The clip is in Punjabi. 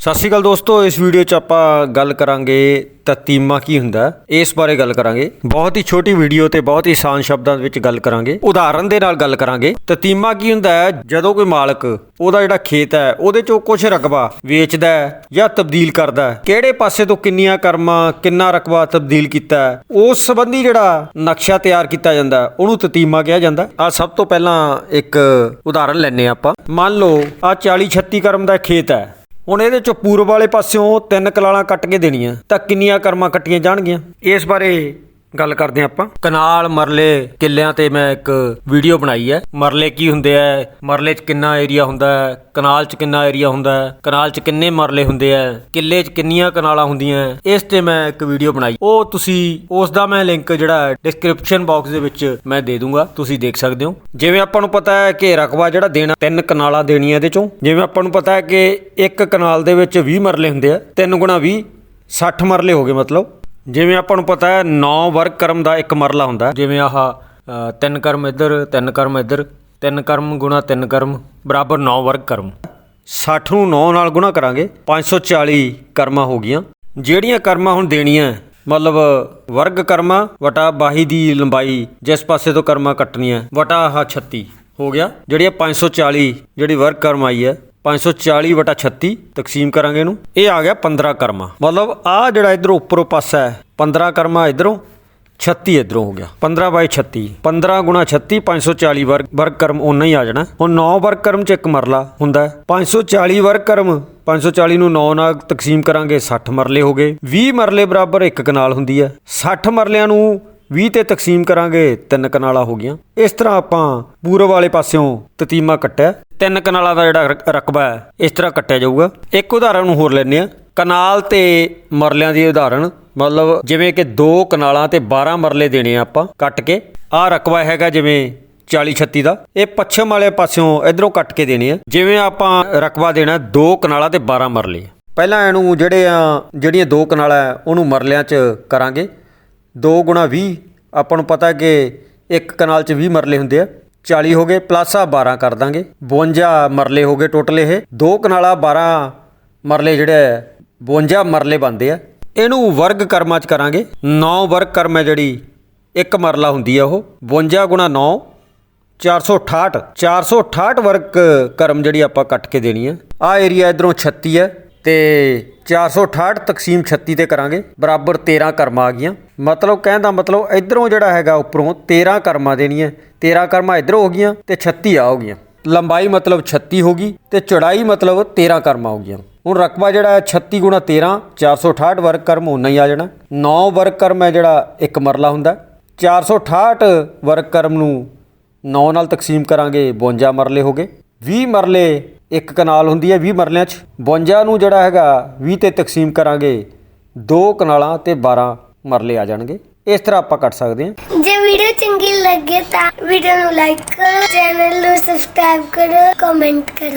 ਸਤਿ ਸ਼੍ਰੀ ਅਕਾਲ ਦੋਸਤੋ, ਇਸ ਵੀਡੀਓ 'ਚ ਆਪਾਂ ਗੱਲ ਕਰਾਂਗੇ ਤਤੀਮਾ ਕੀ ਹੁੰਦਾ, ਇਸ ਬਾਰੇ ਗੱਲ ਕਰਾਂਗੇ। ਬਹੁਤ ਹੀ ਛੋਟੀ ਵੀਡੀਓ ਤੇ ਬਹੁਤ ਹੀ ਆਸਾਨ ਸ਼ਬਦਾਂ ਵਿੱਚ ਗੱਲ ਕਰਾਂਗੇ। ਉਦਾਹਰਨ ਦੇ ਨਾਲ ਗੱਲ ਕਰਾਂਗੇ। ਤਤੀਮਾ ਕੀ ਹੁੰਦਾ ਹੈ? ਜਦੋਂ ਕੋਈ ਮਾਲਕ ਉਹਦਾ ਜਿਹੜਾ ਖੇਤ ਹੈ, ਉਹਦੇ 'ਚੋਂ ਕੁਝ ਰਕਬਾ ਵੇਚਦਾ ਹੈ ਜਾਂ ਤਬਦੀਲ ਕਰਦਾ ਹੈ, ਕਿਹੜੇ ਪਾਸੇ ਤੋਂ ਕਿੰਨੀਆਂ ਕਰਮਾਂ, ਕਿੰਨਾ ਰਕਬਾ ਤਬਦੀਲ ਕੀਤਾ ਹੈ, ਉਸ ਸੰਬੰਧੀ ਜਿਹੜਾ ਨਕਸ਼ਾ ਤਿਆਰ ਕੀਤਾ ਜਾਂਦਾ, ਉਹਨੂੰ ਤਤੀਮਾ ਕਿਹਾ ਜਾਂਦਾ। ਆ ਸਭ ਤੋਂ ਪਹਿਲਾਂ ਇੱਕ ਉਦਾਹਰਨ ਲੈਨੇ ਆਪਾਂ। ਮੰਨ ਲਓ ਆ 40 36 ਕਰਮ ਦਾ ਖੇਤ ਹੈ। ਹੁਣ ਇਹਦੇ ਚੋਂ ਪੂਰਬ ਵਾਲੇ ਪਾਸਿਓਂ ਤਿੰਨ ਕਲਾਲਾਂ ਕੱਟ ਕੇ ਦੇਣੀਆਂ, ਤਾਂ ਕਿੰਨੀਆਂ ਕਰਮਾਂ ਕੱਟੀਆਂ ਜਾਣਗੀਆਂ? ਇਸ ਬਾਰੇ ਗੱਲ ਕਰਦੇ ਹਾਂ ਆਪਾਂ। ਕਨਾਲ, ਮਰਲੇ ਕਿੱਲਿਆਂ ਤੇ ਮੈਂ ਇੱਕ ਵੀਡੀਓ ਬਣਾਈ ਹੈ। ਮਰਲੇ ਕੀ ਹੁੰਦੇ ਆ? ਮਰਲੇ 'ਚ ਕਿੰਨਾ ਏਰੀਆ ਹੁੰਦਾ ਹੈ? ਕਨਾਲ 'ਚ ਕਿੰਨਾ ਏਰੀਆ ਹੁੰਦਾ ਹੈ? ਕਨਾਲ 'ਚ ਕਿੰਨੇ ਮਰਲੇ ਹੁੰਦੇ ਆ? ਕਿੱਲੇ 'ਚ ਕਿੰਨੀਆਂ ਕਨਾਲਾਂ ਹੁੰਦੀਆਂ ਇਸ ਤੇ ਮੈਂ ਇੱਕ ਵੀਡੀਓ ਬਣਾਈ। ਉਹ ਤੁਸੀਂ, ਉਸ ਦਾ ਮੈਂ ਲਿੰਕ ਜਿਹੜਾ ਡਿਸਕ੍ਰਿਪਸ਼ਨ ਬਾਕਸ ਦੇ ਵਿੱਚ ਮੈਂ ਦੇ ਦੂੰਗਾ। ਤੁਸੀਂ ਦੇਖ ਸਕਦੇ ਹੋ। ਜਿਵੇਂ ਆਪਾਂ ਨੂੰ ਪਤਾ ਹੈ ਕਿ ਰਕਬਾ ਜਿਹੜਾ ਦੇਣਾ, ਤਿੰਨ ਕਨਾਲਾਂ ਦੇਣੀਆਂ ਇਹਦੇ ਚੋਂ। ਜਿਵੇਂ ਆਪਾਂ ਨੂੰ ਪਤਾ ਹੈ ਕਿ ਇੱਕ ਕਨਾਲ ਦੇ ਵਿੱਚ 20 ਮਰਲੇ ਹੁੰਦੇ ਆ। 3 ਗੁਣਾ 20 60 ਮਰਲੇ ਹੋ ਗਏ ਮਤਲਬ। ਜਿਵੇਂ ਆਪਾਂ ਨੂੰ ਪਤਾ ਹੈ 9 ਵਰਗ ਕਰਮ ਦਾ ਇੱਕ ਮਰਲਾ ਹੁੰਦਾ। ਜਿਵੇਂ ਆਹ ਤਿੰਨ ਕਰਮ ਇੱਧਰ ਤਿੰਨ ਕਰਮ ਇੱਧਰ ਤਿੰਨ ਕਰਮ ਗੁਣਾ ਤਿੰਨ ਕਰਮ ਬਰਾਬਰ 9 ਵਰਗ ਕਰਮ। 60 ਨੂੰ 9 ਨਾਲ ਗੁਣਾ ਕਰਾਂਗੇ 540 ਕਰਮਾਂ ਹੋ ਗਈਆਂ। ਜਿਹੜੀਆਂ ਕਰਮਾਂ ਹੁਣ ਦੇਣੀਆਂ ਮਤਲਬ ਵਰਗ ਕਰਮਾਂ ਵਟਾ ਬਾਹੀ ਦੀ ਲੰਬਾਈ ਜਿਸ ਪਾਸੇ ਤੋਂ ਕਰਮਾਂ ਕੱਟਣੀਆਂ ਵਟਾ ਆਹ 36 ਹੋ ਗਿਆ। ਜਿਹੜੀ ਇਹ 540 ਜਿਹੜੀ ਵਰਗ ਕਰਮ ਆਈ ਹੈ 540 ਵਟਾ 36 ਤਕਸੀਮ ਕਰਾਂਗੇ ਇਹਨੂੰ। ਇਹ ਆ ਗਿਆ 15 ਕਰਮਾ। ਮਤਲਬ ਆ ਜਿਹੜਾ ਇਧਰੋਂ ਉੱਪਰੋਂ ਪਾਸਾ ਹੈ 15 ਕਰਮਾ ਇਧਰੋਂ 36 ਇਧਰੋਂ ਹੋ ਗਿਆ। 15 ਬਾਈ 36 15 ਗੁਣਾ 36 540 ਵਰਗ ਵਰਗ ਕਰਮ ਉਨਾ ਹੀ ਆ ਜਾਣਾ। ਹੁਣ 9 ਵਰਗ ਕਰਮ ਚ ਇੱਕ ਮਰਲਾ ਹੁੰਦਾ ਹੈ। 540 ਵਰਗ ਕਰਮ 540 ਨੂੰ 9 ਨਾਲ ਤਕਸੀਮ ਕਰਾਂਗੇ 60 ਮਰਲੇ ਹੋ ਗਏ। 20 ਮਰਲੇ ਬਰਾਬਰ ਇੱਕ ਕਨਾਲ ਹੁੰਦੀ ਹੈ। 60 ਮਰਲਿਆਂ ਨੂੰ 20 ਤੇ ਤਕਸੀਮ ਕਰਾਂਗੇ, ਤਿੰਨ ਕਨਾਲਾਂ ਹੋ ਗਈਆਂ। ਇਸ ਤਰ੍ਹਾਂ ਆਪਾਂ ਪੂਰਬ ਵਾਲੇ ਪਾਸਿਓਂ ਤਤੀਮਾ ਕੱਟਿਆ। ਤਿੰਨ ਕਨਾਲਾਂ ਦਾ ਜਿਹੜਾ ਰਕ- ਰਕਬਾ ਹੈ, ਇਸ ਤਰ੍ਹਾਂ ਕੱਟਿਆ ਜਾਊਗਾ। ਇੱਕ ਉਦਾਹਰਨ ਨੂੰ ਹੋਰ ਲੈਂਦੇ ਆ ਕਨਾਲ ਤੇ ਮਰਲਿਆਂ ਦੀ ਉਦਾਹਰਨ, ਮਤਲਬ ਜਿਵੇਂ ਕਿ ਦੋ ਕਨਾਲਾਂ ਤੇ 12 ਮਰਲੇ ਦੇਣੇ ਆ ਆਪਾਂ ਕੱਟ ਕੇ। ਆਹ ਰਕਬਾ ਹੈਗਾ ਜਿਵੇਂ 40 36 ਦਾ। ਇਹ ਪੱਛਮ ਵਾਲੇ ਪਾਸਿਓਂ ਇਧਰੋਂ ਕੱਟ ਕੇ ਦੇਣੇ ਆ। ਜਿਵੇਂ ਆਪਾਂ ਰਕਬਾ ਦੇਣਾ ਦੋ ਕਨਾਲਾਂ ਤੇ 12 ਮਰਲੇ ਪਹਿਲਾਂ ਇਹਨੂੰ ਜਿਹੜੇ ਆ, ਜਿਹੜੀਆਂ ਦੋ ਕਨਾਲਾਂ ਉਹਨੂੰ ਮਰਲਿਆਂ 'ਚ ਕਰਾਂਗੇ। 2 ਗੁਣਾ 20 ਆਪਾਂ ਨੂੰ ਪਤਾ ਕਿ ਇੱਕ ਕਨਾਲ 'ਚ 20 ਮਰਲੇ ਹੁੰਦੇ ਆ। 40 ਹੋ ਗਏ ਪਲੱਸ ਆ 12 ਕਰ ਦਾਂਗੇ। 52 ਮਰਲੇ ਹੋ ਗਏ ਟੋਟਲ ਇਹ। ਦੋ ਕਨਾਲਾ 12 ਮਰਲੇ ਜਿਹੜੇ ਆ, 52 ਮਰਲੇ ਬਣਦੇ ਆ। ਇਹਨੂੰ ਵਰਗ ਕਰਮਾਂ 'ਚ ਕਰਾਂਗੇ। 9 ਵਰਗ ਕਰਮ ਹੈ ਜਿਹੜੀ ਇੱਕ ਮਰਲਾ ਹੁੰਦੀ ਆ ਉਹ। 52 ਗੁਣਾ 9 468 468 ਵਰਗ ਕਰਮ ਜਿਹੜੀ ਆਪਾਂ ਕੱਟ ਕੇ ਦੇਣੀ ਹੈ ਆ ਏਰੀਆ ਇਧਰੋਂ 36 ਹੈ। ਤੇ 468 ਤਕਸੀਮ 36 ਤੇ ਕਰਾਂਗੇ। ਬਰਾਬਰ 13 ਕਰਮਾਂ ਆ ਗਈਆਂ। ਮਤਲਬ ਕਹਿਣ ਦਾ ਮਤਲਬ ਇਧਰੋਂ ਜਿਹੜਾ ਹੈਗਾ ਉੱਪਰੋਂ 13 ਕਰਮਾਂ ਦੇਣੀਆਂ। 13 ਕਰਮਾਂ ਇਧਰੋਂ ਹੋ ਗਈਆਂ ਤੇ 36 ਆ ਹੋ ਗਈਆਂ। ਲੰਬਾਈ ਮਤਲਬ 36 ਹੋ ਗਈ ਤੇ ਚੌੜਾਈ ਮਤਲਬ 13 ਕਰਮਾਂ ਹੋ ਗਈਆਂ। ਹੁਣ ਰਕਬਾ ਜਿਹੜਾ ਹੈ 36 ਗੁਣਾ 13 468 ਵਰਗ ਕਰਮ ਉਨਾ ਹੀ ਆ ਜਾਣਾ। 9 ਵਰਗ ਕਰਮ ਹੈ ਜਿਹੜਾ ਇੱਕ ਮਰਲਾ ਹੁੰਦਾ। 468 ਵਰਗ ਕਰਮ ਨੂੰ 9 ਨਾਲ ਤਕਸੀਮ ਕਰਾਂਗੇ 52 ਮਰਲੇ ਹੋ ਗਏ। 20 ਮਰਲੇ ਇੱਕ ਕਨਾਲ ਹੁੰਦੀ ਹੈ 20 ਮਰਲਿਆਂ 'ਚ। 52 ਨੂੰ ਜਿਹੜਾ ਹੈਗਾ 20 ਤੇ ਤਕਸੀਮ ਕਰਾਂਗੇ, ਦੋ ਕਨਾਲਾਂ ਤੇ 12 ਮਰਲੇ ਆ ਜਾਣਗੇ। ਇਸ ਤਰ੍ਹਾਂ ਆਪਾਂ ਕੱਟ ਸਕਦੇ ਹਾਂ। ਜੇ ਵੀਡੀਓ ਚੰਗੀ ਲੱਗੇ ਤਾਂ ਵੀਡੀਓ ਨੂੰ ਲਾਈਕ ਕਰੋ, ਚੈਨਲ ਨੂੰ ਸਬਸਕ੍ਰਾਈਬ ਕਰੋ, ਕਮੈਂਟ ਕਰੋ।